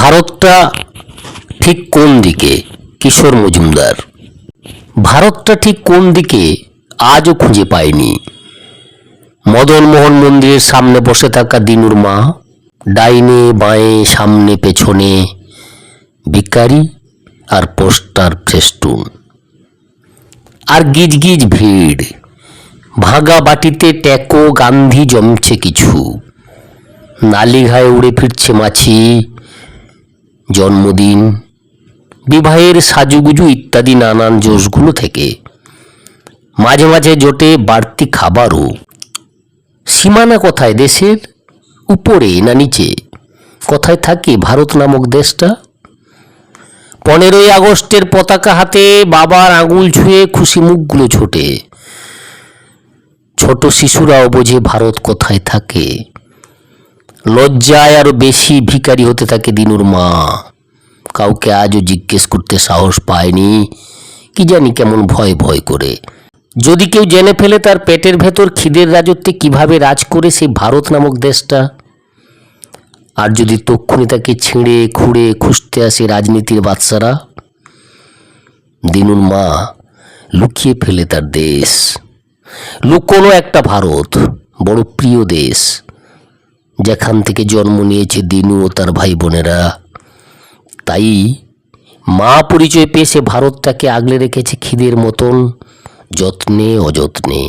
ভারতটা ঠিক কোন দিকে? কিশোর মজুমদার। ভারতটা ঠিক কোন দিকে? আজও খুঁজে পায়নি মদন মোহন মন্দিরের সামনে বসে থাকা দিনুর মা, ডাইনে বাঁয়ে, সামনে পেছনে ভিকারি আর পোস্টার ফেস্টুন। আর গিজ গিজ ভিড়। ভাঙা বাটিতে ট্যাকো গান্ধী জমছে কিছু। নালিঘায় উড়ে ফিরছে মাছি। জন্মদিন, বিবাহের সাজুগুজু ইত্যাদি নানান জোশগুলো থেকে মাঝে মাঝে জোটে বাড়তি খাবারও। সীমানা কোথায় দেশের? উপরে না নিচে? কোথায় থাকে ভারত নামক দেশটা? পনেরোই আগস্টের পতাকা হাতে বাবার আঙুল ছুঁয়ে খুশি মুখগুলো ছোটে। ছোট শিশুরাও বোঝে ভারত কোথায় থাকে। লজ্জায় আরও বেশি ভিখারি হতে থাকে দিনুর মা। কাউকে আজও জিজ্ঞেস করতে সাহস পায়নি। কি জানি কেমন ভয় ভয় করে। যদি কেউ জেনে ফেলে তার পেটের ভেতর খিদের রাজত্বে কীভাবে রাজ করে সেই ভারত নামক দেশটা। আর যদি তক্ষুনি তাকে ছিঁড়ে, খুঁড়ে, খুঁজতে আসে রাজনীতির বাদশারা। দিনুর মা লুকিয়ে ফেলে তার দেশ। লুকোনো একটা ভারত, বড় প্রিয় দেশ। যেখান থেকে জন্ম নিয়েছে দিনু ও তার ভাই বোনেরা। তাই মা পরিচয় পেয়ে সে ভারতটাকে আগলে রেখেছে খিদের মতন, যত্নে, অযত্নে।